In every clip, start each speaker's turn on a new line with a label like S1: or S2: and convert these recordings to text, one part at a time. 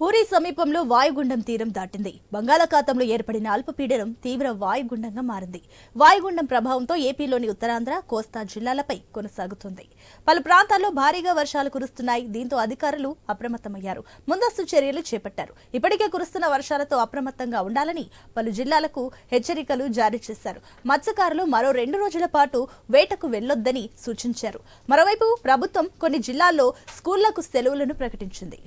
S1: పూరీ సమీపంలో వాయుగుండం తీరం దాటింది. బంగాళాఖాతంలో ఏర్పడిన అల్పపీడనం తీవ్ర వాయుగుండంగా మారింది. వాయుగుండం ప్రభావంతో ఏపీలోని ఉత్తరాంధ్ర కోస్తా జిల్లాలపై కొనసాగుతుంది. పలు ప్రాంతాల్లో భారీగా వర్షాలు కురుస్తున్నాయి. దీంతో అధికారులు అప్రమత్తమయ్యారు. ముందస్తు చర్యలు చేపట్టారు. ఇప్పటికే కురుస్తున్న వర్షాలతో అప్రమత్తంగా ఉండాలని పలు జిల్లాలకు హెచ్చరికలు జారీ చేశారు. మత్స్యకారులు మరో రెండు రోజుల పాటు వేటకు వెళ్ళొద్దని సూచించారు. మరోవైపు ప్రభుత్వం కొన్ని జిల్లాల్లో స్కూళ్ళకు సెలవులను ప్రకటించింది.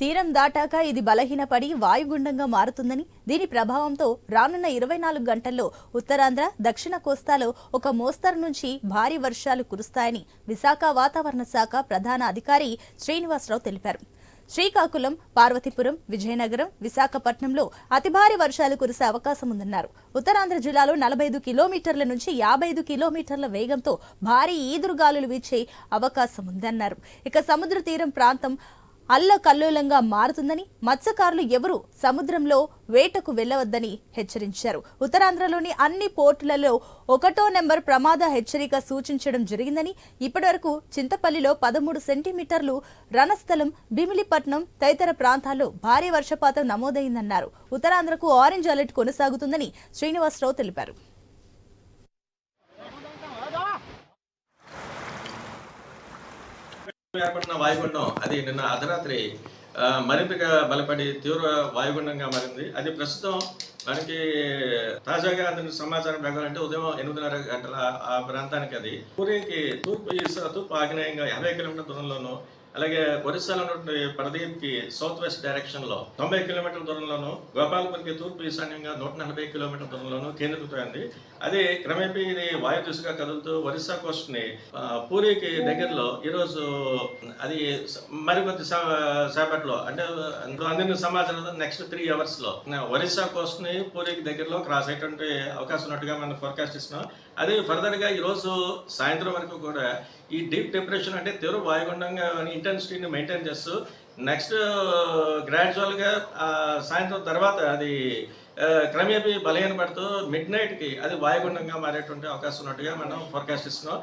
S1: తీరం దాటాక ఇది బలహీనపడి వాయుగుండంగా మారుతుందని దీని ప్రభావంతో రానున్న ఇరవై నాలుగు గంటల్లో ఉత్తరాంధ్ర దక్షిణ కోస్తాలో ఒక మోస్తరు నుంచి భారీ వర్షాలు కురుస్తాయని విశాఖ వాతావరణ శాఖ ప్రధాన అధికారి శ్రీనివాసరావు తెలిపారు. శ్రీకాకుళం పార్వతీపురం విజయనగరం విశాఖపట్నంలో అతి భారీ వర్షాలు కురిసే అవకాశం ఉందన్నారు. ఉత్తరాంధ్ర జిల్లాలో నలభై ఐదు కిలోమీటర్ల నుంచి యాభై ఐదు కిలోమీటర్ల వేగంతో భారీ ఈదురుగాలులు వీచే అవకాశం ఉందన్నారు. ఇక సముద్ర తీరం ప్రాంతం అల్లకల్లోలంగా మారుతుందని మత్స్యకారులు ఎవరూ సముద్రంలో వేటకు వెళ్ళవద్దని హెచ్చరించారు. ఉత్తరాంధ్రలోని అన్ని పోర్టులలో ఒకటో నెంబర్ ప్రమాద హెచ్చరిక సూచించడం జరిగిందని ఇప్పటివరకు చింతపల్లిలో పదమూడు సెంటీమీటర్లు రణస్థలం భీమిలిపట్నం తదితర ప్రాంతాల్లో భారీ వర్షపాతం నమోదైందన్నారు. ఉత్తరాంధ్రకు ఆరెంజ్ అలర్ట్ కొనసాగుతుందని శ్రీనివాసరావు తెలిపారు.
S2: ఏర్పడిన వాయుగుండం అది నిన్న అర్ధరాత్రి ఆ, మరింతగా బలపడి తీవ్ర వాయుగుండంగా మారింది. అది ప్రస్తుతం మనకి తాజాగా అందిన సమాచారం ప్రకారం అంటే ఉదయం ఎనిమిదిన్నర గంటల ఆ ప్రాంతానికి అది పూరికి తూర్పు తూర్పు ఆగ్నేయంగా యాభై కిలోమీటర్ల దూరంలోను అలాగే ఒరిస్సాలో ఉన్నటువంటి ప్రదీప్కి సౌత్ వెస్ట్ డైరెక్షన్లో తొంభై కిలోమీటర్ల దూరంలోను గోపాలపురికి తూర్పు ఈశాన్యంగా నూట నలభై కిలోమీటర్ల దూరంలోను కేంద్రీకృతమైంది అది క్రమేపీ ఇది వాయు దిశగా కదులుతూ ఒరిస్సా కోస్ట్ని పూరికి దగ్గరలో ఈరోజు అది మరికొద్ది సేపట్లో అంటే అందులో అందిన సమాచారం నెక్స్ట్ త్రీ అవర్స్లో ఒరిస్సా కోస్ట్ని పూరికి దగ్గరలో క్రాస్ అయ్యేటువంటి అవకాశం ఉన్నట్టుగా మనం ఫోర్కాస్ట్ ఇస్తున్నాం అది ఫర్దర్గా ఈరోజు సాయంత్రం వరకు కూడా ఈ డీప్ డిప్రెషన్ అంటే తీవ్ర వాయుగుండంగా ఇంటెన్సిటీని మెయింటైన్ చేస్తూ నెక్స్ట్ గ్రాడ్యువల్గా uh, సాయంత్రం తర్వాత అది క్రమేపీ బలహీన పడుతూ మిడ్ నైట్కి అది వాయుగుండంగా మారేటువంటి అవకాశం ఉన్నట్టుగా మనం ఫోర్కాస్ట్ ఇస్తున్నాం